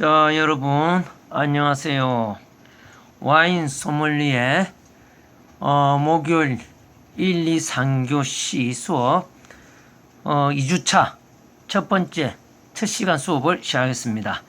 자, 여러분, 안녕하세요. 와인 소믈리에, 어, 목요일 1, 2, 3교시 수업, 어, 2주차 첫 번째, 첫 시간 수업을 시작하겠습니다.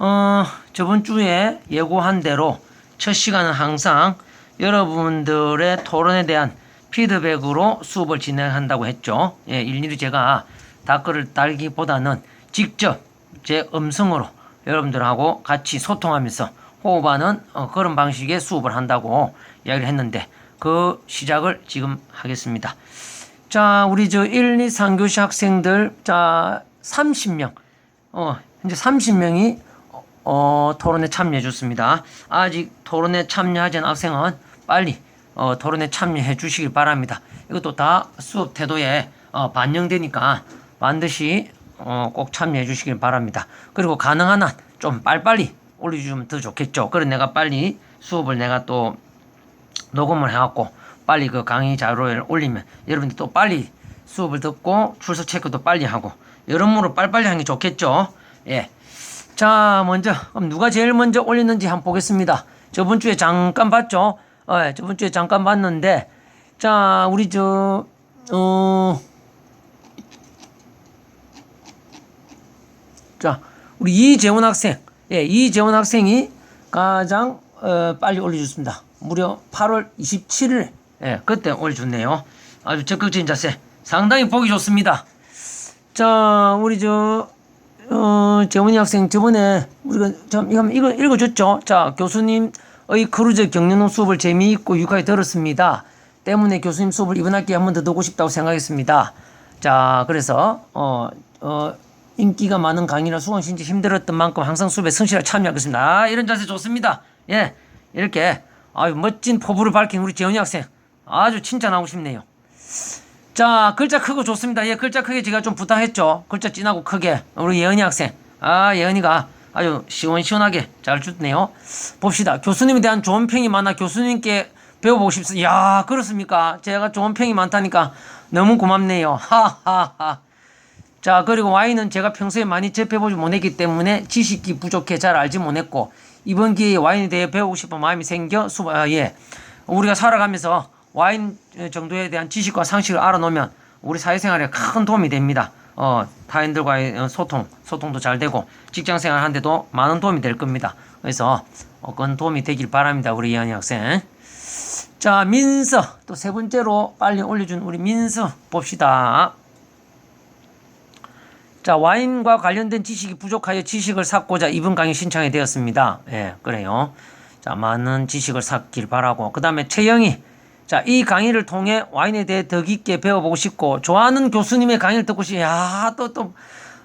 어, 저번 주에 예고한 대로 첫 시간은 항상 여러분들의 토론에 대한 피드백으로 수업을 진행한다고 했죠. 예, 일일이 제가 댓글을 달기보다는 직접 제 음성으로 여러분들하고 같이 소통하면서 호흡하는 어, 그런 방식의 수업을 한다고 이야기를 했는데 그 시작을 지금 하겠습니다. 자, 우리 저 1, 2, 3교시 학생들 자 30명 어, 현재 30명이 어, 토론에 참여해 줬습니다. 아직 토론에 참여하지 않은 학생은 빨리 어, 토론에 참여해 주시길 바랍니다. 이것도 다 수업 태도에 어, 반영되니까 반드시 어, 꼭 참여해 주시길 바랍니다. 그리고 가능한 한 좀 빨리빨리 올려주면 더 좋겠죠. 그래 내가 빨리 수업을 내가 또 녹음을 해갖고 빨리 그 강의 자료를 올리면 여러분들 또 빨리 수업을 듣고 출석 체크도 빨리 하고 여러모로 빨리빨리 하는 게 좋겠죠. 예. 자, 먼저 그럼 누가 제일 먼저 올렸는지 한번 보겠습니다. 저번 주에 잠깐 봤죠. 어, 예, 저번 주에 잠깐 봤는데 자, 우리 저 어. 자, 우리 이재원 학생, 예, 이재원 학생이 가장 어, 빨리 올려줬습니다. 무려 8월 27일, 예, 그때 올려줬네요. 아주 적극적인 자세, 상당히 보기 좋습니다. 자, 우리 저 어, 재원이 학생 저번에 우리가 참 이거 이거 읽어줬죠. 자, 교수님의 크루즈 경륜 수업을 재미있고 유쾌하게 들었습니다. 때문에 교수님 수업을 이번 학기에 한 번 더 듣고 싶다고 생각했습니다. 자, 그래서 어, 어, 인기가 많은 강의라 수강 신청 힘들었던 만큼 항상 수업에 성실하게 참여하겠습니다. 아, 이런 자세 좋습니다. 예, 이렇게 아유 멋진 포부를 밝힌 우리 재원이 학생 아주 칭찬하고 싶네요. 자, 글자 크고 좋습니다. 예, 글자 크게 제가 좀 부탁했죠. 글자 진하고 크게. 우리 예은이 학생. 아, 예은이가 아주 시원시원하게 잘 줬네요. 봅시다. 교수님에 대한 좋은 평이 많아 교수님께 배워보고 싶습니다. 야, 그렇습니까? 제가 좋은 평이 많다니까 너무 고맙네요. 하하하. 자, 그리고 와인은 제가 평소에 많이 접해보지 못했기 때문에 지식이 부족해 잘 알지 못했고, 이번 기회에 와인에 대해 배우고 싶은 마음이 생겨, 수, 아, 예. 우리가 살아가면서 와인 정도에 대한 지식과 상식을 알아놓으면 우리 사회생활에 큰 도움이 됩니다. 어, 타인들과의 어, 소통, 소통도 잘 되고 직장 생활 하는데도 많은 도움이 될 겁니다. 그래서 어, 그건 도움이 되길 바랍니다. 우리 이한이 학생. 자, 민서. 또 세 번째로 빨리 올려준 우리 민서 봅시다. 자, 와인과 관련된 지식이 부족하여 지식을 쌓고자 이번 강의 신청이 되었습니다. 예, 그래요. 자, 많은 지식을 쌓길 바라고. 그 다음에 최영희. 자, 이 강의를 통해 와인에 대해 더 깊게 배워보고 싶고, 좋아하는 교수님의 강의를 듣고 싶, 야, 또, 또,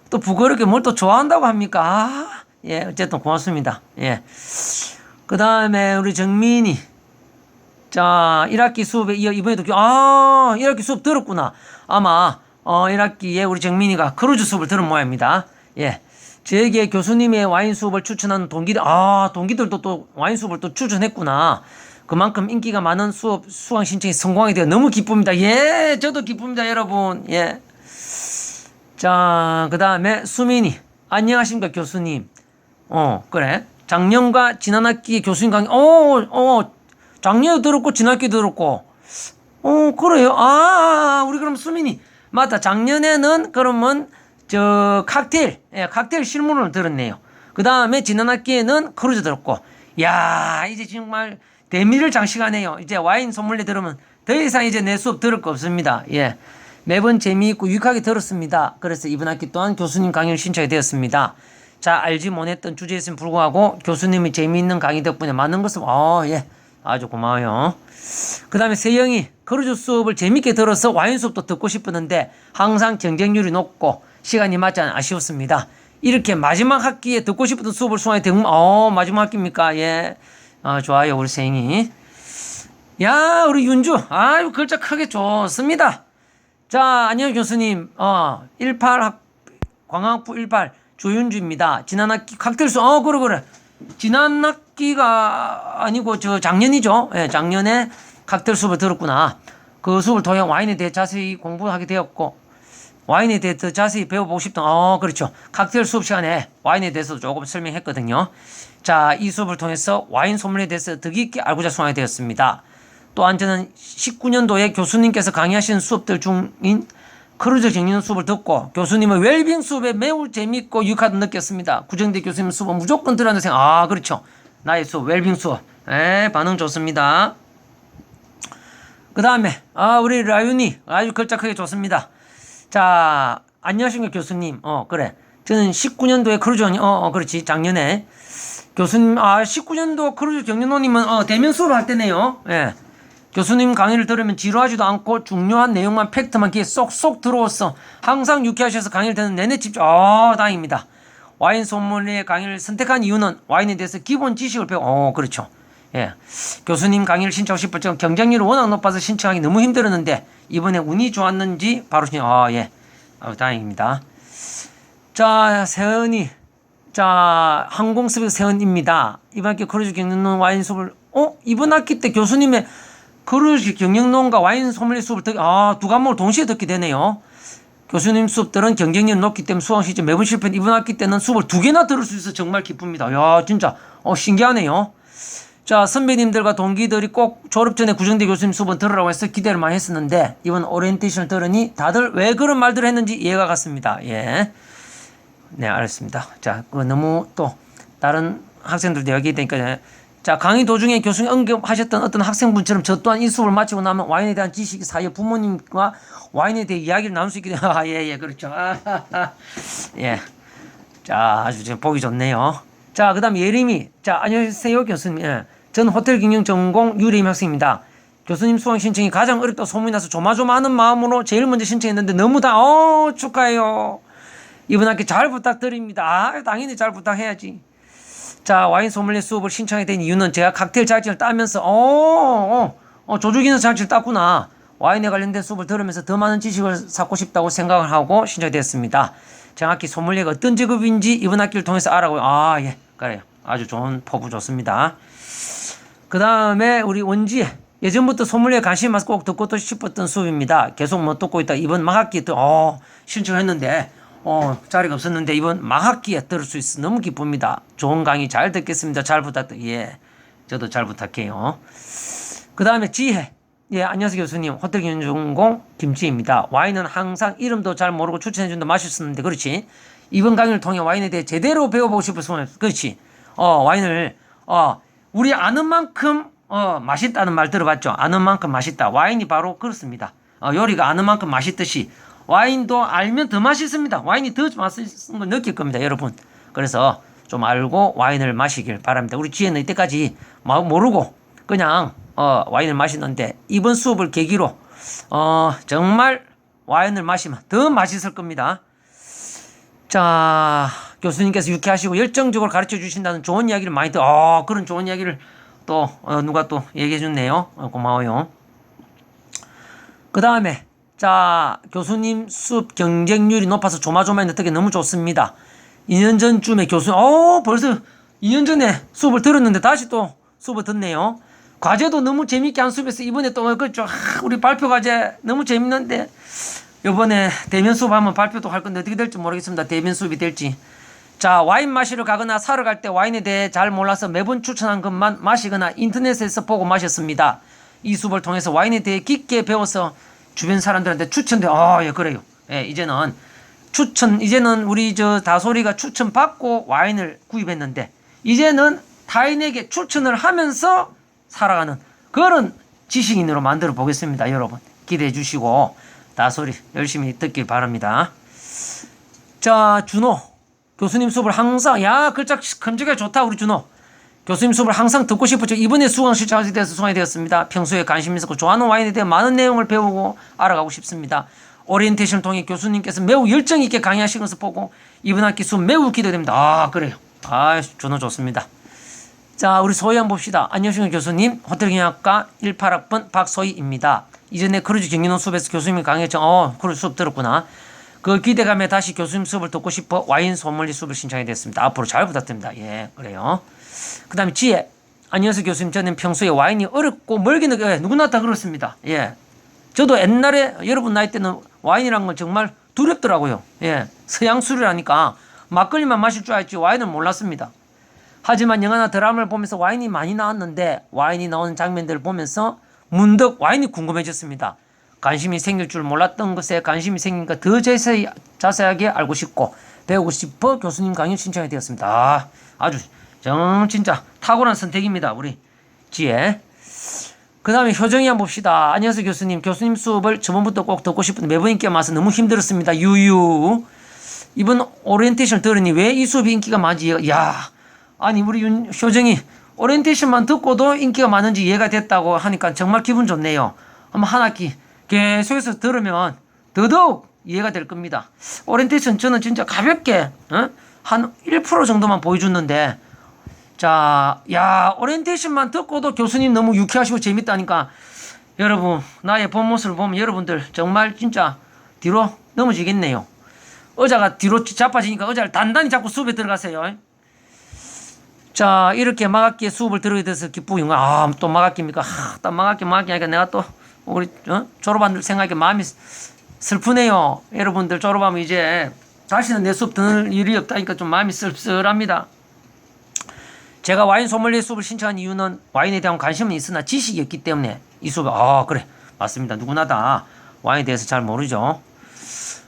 또 부끄럽게 뭘 또 좋아한다고 합니까? 아, 예, 어쨌든 고맙습니다. 예. 그 다음에 우리 정민이. 자, 1학기 수업에 이어 이번에도, 교- 아, 1학기 수업 들었구나. 아마, 어, 1학기에 우리 정민이가 크루즈 수업을 들은 모양입니다. 예. 저에게 교수님의 와인 수업을 추천하는 동기들, 아, 동기들도 또 와인 수업을 또 추천했구나. 그만큼 인기가 많은 수업 수강 신청이 성공하게 되어 너무 기쁩니다. 예, 저도 기쁩니다, 여러분. 예. 자, 그 다음에 수민이. 안녕하십니까, 교수님. 어, 그래. 작년과 지난 학기 교수님 강의, 어, 어, 작년에 들었고, 지난 학기 들었고. 어, 그래요. 아, 우리 그럼 수민이. 맞다. 작년에는 그러면 저 칵테일, 예, 칵테일 실무를 들었네요. 그 다음에 지난 학기에는 크루즈 들었고. 야, 이제 정말 대미를 장식하네요. 이제 와인 소믈리에 들으면 더 이상 이제 내 수업 들을 거 없습니다. 예. 매번 재미있고 유익하게 들었습니다. 그래서 이번 학기 또한 교수님 강의를 신청이 되었습니다. 자, 알지 못했던 주제였음에 불구하고 교수님이 재미있는 강의 덕분에 많은 것을, 어, 예. 아주 고마워요. 그 다음에 세영이 크루즈 수업을 재밌게 들어서 와인 수업도 듣고 싶었는데 항상 경쟁률이 높고 시간이 맞지 않아 아쉬웠습니다. 이렇게 마지막 학기에 듣고 싶었던 수업을 수강해 대금, 어, 마지막 학기입니까? 예. 아, 좋아요, 우리 세영이. 야, 우리 윤주. 아유, 글자 크게 좋습니다. 자, 안녕 교수님. 어, 18학, 광학부 18 조윤주입니다. 지난 학기 칵테일 수, 어, 그래, 그래. 지난 학 기가 아니고 저 작년이죠. 예, 작년에 칵테일 수업을 들었구나. 그 수업을 통해 와인에 대해 자세히 공부하게 되었고, 와인에 대해 더 자세히 배워보고 싶다. 어, 그렇죠. 칵테일 수업 시간에 와인에 대해서 조금 설명했거든요. 자, 이 수업을 통해서 와인 소믈리에 대해서 더 깊게 알고자 수강이 되었습니다. 또한 저는 19년도에 교수님께서 강의하신 수업들 중인 크루즈 정리는 수업을 듣고 교수님의 웰빙 수업에 매우 재밌고 유익하다 느꼈습니다. 구정대 교수님 수업은 무조건 들어야 생각. 아, 그렇죠. 나의 수업, 웰빙 수업. 에, 반응 좋습니다. 그 다음에, 아, 우리 라윤이 아주 크게 좋습니다. 자, 안녕하십니까, 교수님. 어, 그래. 저는 19년도에 크루즈, 어, 어, 그렇지. 작년에. 교수님, 아, 19년도 크루즈 경륜호님은, 어, 대면 수업 할 때네요. 예. 교수님 강의를 들으면 지루하지도 않고 중요한 내용만 팩트만 귀에 쏙쏙 들어왔어. 항상 유쾌하셔서 강의를 듣는 내내 집중. 아, 다행입니다. 와인 소믈리에 강의를 선택한 이유는 와인에 대해서 기본 지식을 배워. 어, 그렇죠. 예. 교수님 강의를 신청하고 싶었지만 경쟁률이 워낙 높아서 신청하기 너무 힘들었는데 이번에 운이 좋았는지 바로 신청. 아, 예. 아, 다행입니다. 자, 세은이. 자, 항공스비스 세은입니다. 이번 학기 크루즈 경영론 와인 수업을 어? 이번 학기 때 교수님의 크루즈 경영론과 와인 소믈리에 수업을 듣, 아, 두 과목을 동시에 듣게 되네요. 교수님 수업들은 경쟁률이 높기 때문에 수강 시즌 매번 실패. 이번 학기 때는 수업을 두 개나 들을 수 있어 정말 기쁩니다. 야, 진짜 어 신기하네요. 자, 선배님들과 동기들이 꼭 졸업 전에 구정대 교수님 수업은 들으라고 해서 기대를 많이 했었는데 이번 오리엔테이션을 들으니 다들 왜 그런 말들을 했는지 이해가 갔습니다. 예. 네, 알았습니다. 자, 그 너무 또 다른 학생들도 여기 되니까 자, 강의 도중에 교수님 언급하셨던 어떤 학생분처럼 저 또한 이 수업을 마치고 나면 와인에 대한 지식이 사이에 부모님과 와인에 대해 이야기를 나눌 수 있게 돼요. 아, 예, 예, 그렇죠. 아, 예. 자, 아주 지금 보기 좋네요. 자, 그 다음 예림이. 자, 안녕하세요, 교수님. 예. 전 호텔 경영 전공 유림 학생입니다. 교수님 수강 신청이 가장 어렵다 소문이 나서 조마조마하는 마음으로 제일 먼저 신청했는데 너무 다, 어, 축하해요. 이번 학기 잘 부탁드립니다. 아, 당연히 잘 부탁해야지. 자, 와인 소믈리에 수업을 신청하게 된 이유는 제가 칵테일 자격증을 따면서, 어, 어, 어 조주기는 자격증을 땄구나. 와인에 관련된 수업을 들으면서 더 많은 지식을 쌓고 싶다고 생각을 하고 신청됐습니다. 정확히 소믈리에가 어떤 직업인지 이번 학기를 통해서 알아고, 아, 예, 그래요. 아주 좋은 포부 좋습니다. 그 다음에 우리 원지 예전부터 소믈리에 관심이 많아서 꼭 듣고 또 싶었던 수업입니다. 계속 못 듣고 있다. 이번 막학기 또, 어, 신청했는데, 어, 자리가 없었는데 이번 막학기에 들을 수 있어 너무 기쁩니다. 좋은 강의 잘 듣겠습니다. 잘 부탁드려. 예. 저도 잘 부탁해요. 그 다음에 지혜. 예, 안녕하세요 교수님. 호텔 경영전공 김지혜입니다. 와인은 항상 이름도 잘 모르고 추천해준다 맛있었는데 그렇지. 이번 강의를 통해 와인에 대해 제대로 배워보고 싶어서 그렇지. 어, 와인을 어, 우리 아는 만큼 어, 맛있다는 말 들어봤죠. 아는 만큼 맛있다. 와인이 바로 그렇습니다. 어, 요리가 아는 만큼 맛있듯이 와인도 알면 더 맛있습니다. 와인이 더 맛있는 걸 느낄 겁니다, 여러분. 그래서 좀 알고 와인을 마시길 바랍니다. 우리 지혜는 이때까지 모르고 그냥 어, 와인을 마시는데 이번 수업을 계기로 어, 정말 와인을 마시면 더 맛있을 겁니다. 자, 교수님께서 유쾌하시고 열정적으로 가르쳐 주신다는 좋은 이야기를 많이 듣, 어, 그런 좋은 이야기를 또 어, 누가 또 얘기해 줬네요. 어, 고마워요. 그 다음에 자, 교수님 수업 경쟁률이 높아서 조마조마했는데 어떻게 너무 좋습니다. 2년 전쯤에 교수, 어, 벌써 2년 전에 수업을 들었는데 다시 또 수업을 듣네요. 과제도 너무 재밌게 한 수업에서 이번에 또 그죠. 아, 우리 발표 과제 너무 재밌는데 이번에 대면 수업 한번 발표도 할 건데 어떻게 될지 모르겠습니다. 대면 수업이 될지. 자, 와인 마시러 가거나 사러 갈 때 와인에 대해 잘 몰라서 매번 추천한 것만 마시거나 인터넷에서 보고 마셨습니다. 이 수업을 통해서 와인에 대해 깊게 배워서 주변 사람들한테 추천돼. 아, 예, 그래요. 예, 이제는 추천, 이제는 우리 저 다소리가 추천 받고 와인을 구입했는데, 이제는 타인에게 추천을 하면서 살아가는 그런 지식인으로 만들어 보겠습니다. 여러분. 기대해 주시고, 다소리 열심히 듣길 바랍니다. 자, 준호. 교수님 수업을 항상, 야, 글자 큼직하게 좋다, 우리 준호. 교수님 수업을 항상 듣고 싶었죠. 이번에 수강 실장에 대해서 수강이 되었습니다. 평소에 관심 있었고 좋아하는 와인에 대해 많은 내용을 배우고 알아가고 싶습니다. 오리엔테이션을 통해 교수님께서 매우 열정 있게 강의하시는 것을 보고 이번 학기 수업 매우 기대됩니다. 아 그래요. 아 저는 좋습니다. 자 우리 소희 한번 봅시다. 안녕하십니까 교수님. 호텔경영학과 18학번 박소희입니다. 이전에 크루즈 경영원 수업에서 교수님이 강의했죠. 어 크루즈 수업 들었구나. 그 기대감에 다시 교수님 수업을 듣고 싶어 와인 소믈리 수업을 신청이 됐습니다. 앞으로 잘 부탁드립니다. 예 그래요. 그 다음에 지혜. 안녕하세요 교수님. 저는 평소에 와인이 어렵고 멀게 느껴 예, 누구나 다 그렇습니다. 예. 저도 옛날에 여러분 나이 때는 와인이란 건 정말 두렵더라고요. 예. 서양 술이라니까 막걸리만 마실 줄 알지 와인을 몰랐습니다. 하지만 영화나 드라마를 보면서 와인이 많이 나왔는데 와인이 나오는 장면들을 보면서 문득 와인이 궁금해졌습니다. 관심이 생길 줄 몰랐던 것에 관심이 생기니까 더 자세히, 자세하게 알고 싶고 배우고 싶어 교수님 강의 신청이 되었습니다. 아, 아주 정 진짜 탁월한 선택입니다. 우리 지혜. 그 다음에 효정이 한번 봅시다. 안녕하세요 교수님. 교수님 수업을 저번부터 꼭 듣고 싶은데 매번 인기가 많아서 너무 힘들었습니다. 유유. 이번 오리엔테이션 들으니 왜 이 수업이 인기가 많지? 야, 아니 우리 윤 효정이 오리엔테이션만 듣고도 인기가 많은지 이해가 됐다고 하니까 정말 기분 좋네요. 한번 한 학기 계속해서 들으면 더더욱 이해가 될 겁니다. 오리엔테이션 저는 진짜 가볍게 어? 한1% 정도만 보여줬는데 자, 야, 오리엔테이션만 듣고도 교수님 너무 유쾌하시고 재밌다니까 여러분 나의 본 모습을 보면 여러분들 정말 진짜 뒤로 넘어지겠네요. 의자가 뒤로 자빠지니까 의자를 단단히 잡고 수업에 들어가세요. 자, 이렇게 마각기에 수업을 들어야 돼서 기쁘고, 아, 또 마각기입니까? 하, 또 마각기, 마각기 하니까 내가 또 우리 어? 졸업한 생각에 마음이 슬프네요. 여러분들 졸업하면 이제 다시는 내 수업 듣는 일이 없다니까 좀 마음이 씁쓸합니다. 제가 와인 소믈리에 수업을 신청한 이유는 와인에 대한 관심은 있으나 지식이 없기 때문에 이 수업에 아 그래. 맞습니다. 누구나 다. 와인에 대해서 잘 모르죠.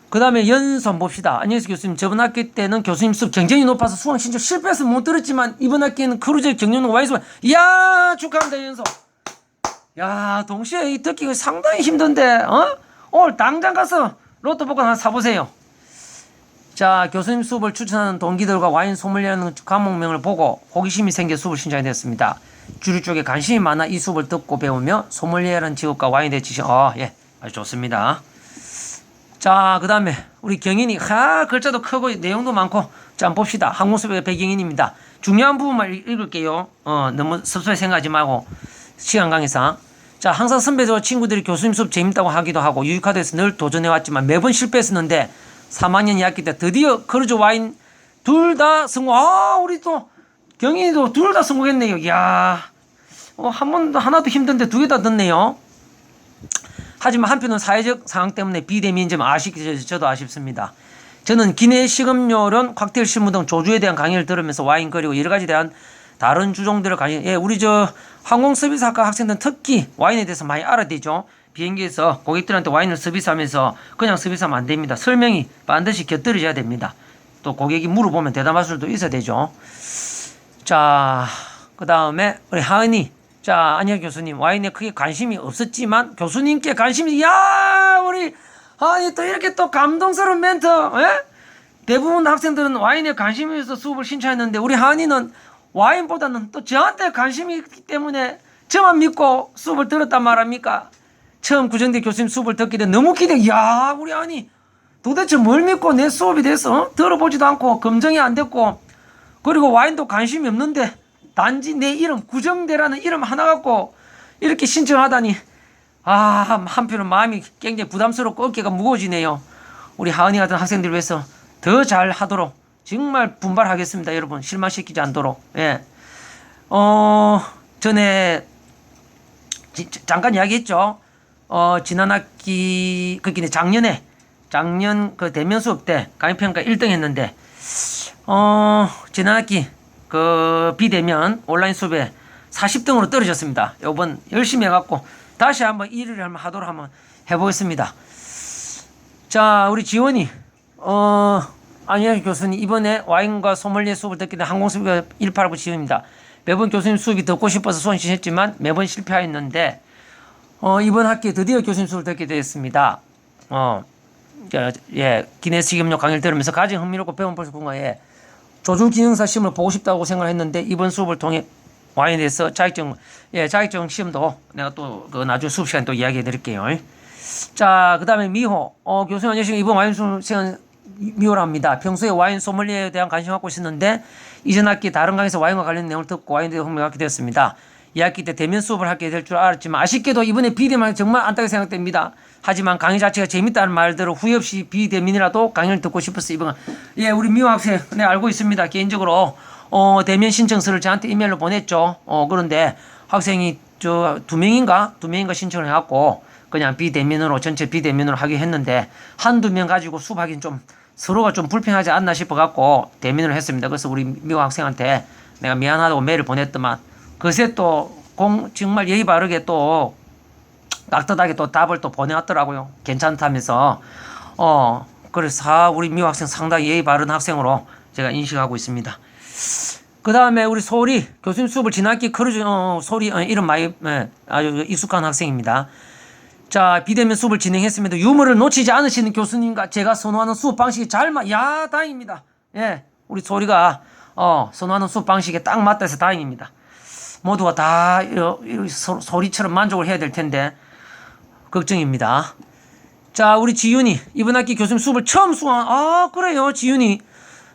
그 다음에 연선 봅시다. 안녕하세요 교수님. 저번 학기 때는 교수님 수업 경쟁이 높아서 수강 신청 실패해서 못 들었지만 이번 학기에는 크루즈 와인 수업 이야 축하합니다 연선. 야 동시에 이 듣기가 상당히 힘든데 어? 오늘 당장 가서 로또 복권 하나 사보세요 자, 교수님 수업을 추천하는 동기들과 와인 소믈리에라는 과목명을 보고 호기심이 생겨 수업을 신청이 되었습니다. 주류 쪽에 관심이 많아 이 수업을 듣고 배우며 소믈리에라는 직업과 와인에 대해 지식, 어, 예, 아주 좋습니다. 자, 그 다음에 우리 경인이, 하, 글자도 크고 내용도 많고, 자, 한번 봅시다. 항공 수업의 배경인입니다. 중요한 부분만 읽- 읽을게요. 어, 너무 섭섭해 생각하지 말고, 시간 강의상. 자, 항상 선배들과 친구들이 교수님 수업 재밌다고 하기도 하고, 유익하다해서 늘 도전해왔지만 매번 실패했었는데, 3학년 2학기 때 드디어 크루즈 와인 둘 다 성공. 아, 우리 또 경인이도 둘 다 성공했네요. 이야, 어, 한 번도 하나도 힘든데 두 개 다 듣네요. 하지만 한편은 사회적 상황 때문에 비대미인 점 아쉽게 저도 아쉽습니다. 저는 기내 식음료론, 칵테일 실무 등 조주에 대한 강의를 들으면서 와인 그리고 여러 가지 대한 다른 주종들을 강의, 예, 우리 저 항공 서비스학과 학생들은 특히 와인에 대해서 많이 알아야 되죠. 비행기에서 고객들한테 와인을 서비스하면서 그냥 서비스하면 안 됩니다. 설명이 반드시 곁들여져야 됩니다. 또 고객이 물어보면 대답할 수도 있어야 되죠. 자, 그 다음에 우리 하은이. 자, 안녕 교수님. 와인에 크게 관심이 없었지만 교수님께 관심이, 야, 우리 하은이 또 이렇게 또 감동스러운 멘트, 예? 대부분 학생들은 와인에 관심이 있어서 수업을 신청했는데 우리 하은이는 와인보다는 또 저한테 관심이 있기 때문에 저만 믿고 수업을 들었단 말합니까? 처음 구정대 교수님 수업을 듣게 돼 너무 기대. 야, 우리 하은이 도대체 뭘 믿고 내 수업이 돼서 어? 들어보지도 않고 검증이 안 됐고 그리고 와인도 관심이 없는데 단지 내 이름 구정대라는 이름 하나 갖고 이렇게 신청하다니 아 한편은 마음이 굉장히 부담스럽고 어깨가 무거워지네요. 우리 하은이 같은 학생들 위해서 더 잘 하도록 정말 분발하겠습니다, 여러분 실망시키지 않도록. 예. 어 전에 지- 잠깐 이야기했죠. 어 지난 학기 그기 작년에 작년 그 대면 수업 때 강의평가 1등 했는데 어 지난 학기 그 비대면 온라인 수업에 40등으로 떨어졌습니다. 요번 열심히 해갖고 다시 한번 1위를 한번 하도록 한번 해보겠습니다. 자 우리 지원이 어 안녕 교수님 이번에 와인과 소믈리에 수업을 듣게 된 항공수업가 189 지원입니다. 매번 교수님 수업이 듣고 싶어서 손신했지만 매번 실패하였는데 어, 이번 학기에 드디어 교수님 수업을 듣게 되었습니다. 어, 저, 예, 기내식 염료 강의를 들으면서 가장 흥미롭고 배운 벌써 분야에 조주 기능사 시험을 보고 싶다고 생각을 했는데 이번 수업을 통해 와인에 대해서 자격증, 예, 자격증 시험도 내가 또 그 나중에 수업 시간에 또 이야기해 드릴게요. 자, 그 다음에 미호. 어, 교수님 안녕하십니까. 이번 와인 수업 시간 미호랍니다. 평소에 와인 소믈리에에 대한 관심 갖고 있었는데 이전 학기 다른 강의에서 와인과 관련 내용을 듣고 와인에 흥미를 갖게 되었습니다. 이 학기 때 대면 수업을 하게 될 줄 알았지만 아쉽게도 이번에 비대면 정말 안타깝게 생각됩니다. 하지만 강의 자체가 재밌다는 말대로 후회 없이 비대면이라도 강의를 듣고 싶어서 이번 예 우리 미호 학생 네 알고 있습니다. 개인적으로 어 대면 신청서를 저한테 이메일로 보냈죠. 어 그런데 학생이 저 두 명인가 두 명인가 신청을 해갖고 그냥 비대면으로 전체 비대면으로 하기 했는데 한두 명 가지고 수업하기는 좀 서로가 좀 불편하지 않나 싶어 갖고 대면으로 했습니다. 그래서 우리 미국 학생한테 내가 미안하다고 메일을 보냈더만 그새 또 공 정말 예의 바르게 또 깍듯하게 또 답을 또 보내왔더라고요. 괜찮다면서 어 그래서 아, 우리 미국 학생 상당히 예의 바른 학생으로 제가 인식하고 있습니다. 그 다음에 우리 소리 교수님 수업을 지난기 크루즈 어, 소리 어, 이름 많이 예, 아주 익숙한 학생입니다. 자 비대면 수업을 진행했습니다. 유머를 놓치지 않으시는 교수님과 제가 선호하는 수업 방식이 잘 맞. 야 다행입니다. 예, 우리 소리가 어 선호하는 수업 방식에 딱 맞다 해서 다행입니다. 모두가 다 소리처럼 만족을 해야 될 텐데 걱정입니다. 자, 우리 지윤이 이번 학기 교수님 수업을 처음 수강. 아, 그래요, 지윤이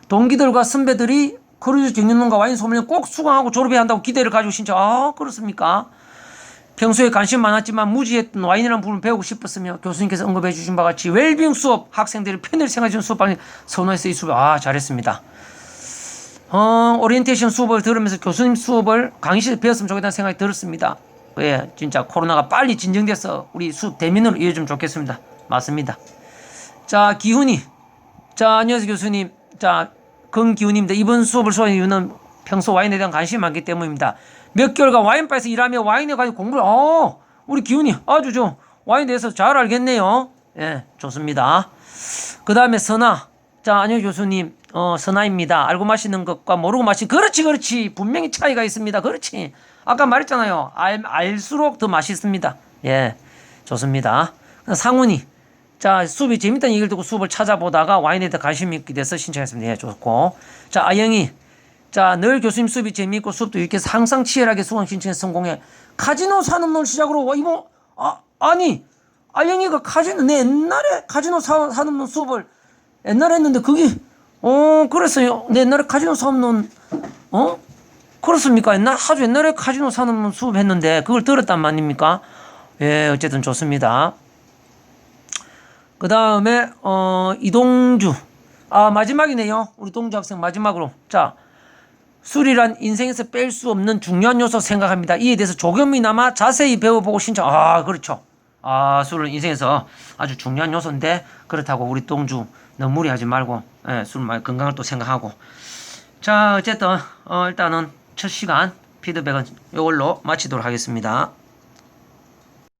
동기들과 선배들이 크루즈 경륜론과 와인 소믈리에 꼭 수강하고 졸업해야 한다고 기대를 가지고 신청. 아, 그렇습니까? 평소에 관심 많았지만 무지했던 와인이라는 부분을 배우고 싶었으며 교수님께서 언급해 주신 바와 같이 웰빙 수업 학생들이 편의를 생각해 주는 수업 방식 선호해서 이 수업 아 잘했습니다. 어, 오리엔테이션 수업을 들으면서 교수님 수업을 강의실에서 배웠으면 좋겠다는 생각이 들었습니다. 예, 진짜 코로나가 빨리 진정돼서 우리 수업 대면으로 이어주면 좋겠습니다. 맞습니다. 자, 기훈이. 자, 안녕하세요, 교수님. 자, 금기훈입니다. 이번 수업을 수업한 이유는 평소 와인에 대한 관심이 많기 때문입니다. 몇 개월간 와인바에서 일하며 와인에 관한 공부를, 어, 우리 기훈이 아주 좀 와인에 대해서 잘 알겠네요. 예, 좋습니다. 그 다음에 선아. 자, 안녕 교수님. 어, 선아입니다. 알고 마시는 것과 모르고 마시 그렇지, 그렇지. 분명히 차이가 있습니다. 그렇지. 아까 말했잖아요. 알, 알수록 더 맛있습니다. 예, 좋습니다. 상훈이. 자, 수업이 재밌다는 얘기를 듣고 수업을 찾아보다가 와인에 대해 관심이 있게 돼서 신청했습니다. 예, 좋고. 자, 아영이. 자, 늘 교수님 수업이 재미있고 수업도 유익해서 항상 치열하게 수강 신청에 성공해. 카지노 산업론 시작으로, 와, 이거, 아, 아니, 아영이가 카지노, 내 옛날에 카지노 사, 산업론 수업을 옛날에 했는데 그게, 어, 그랬어요. 내 옛날에 카지노 산업론, 어? 그렇습니까? 옛날, 아주 옛날에 카지노 산업론 수업했는데 그걸 들었단 말입니까? 예, 어쨌든 좋습니다. 그 다음에 어 이동주 아 마지막이네요 우리 동주 학생 마지막으로 자 술이란 인생에서 뺄 수 없는 중요한 요소 생각합니다 이에 대해서 조금이나마 자세히 배워보고 신청 아 그렇죠 아 술은 인생에서 아주 중요한 요소인데 그렇다고 우리 동주 너무 무리하지 말고 예, 술 말 건강을 또 생각하고 자 어쨌든 어 일단은 첫 시간 피드백은 이걸로 마치도록 하겠습니다.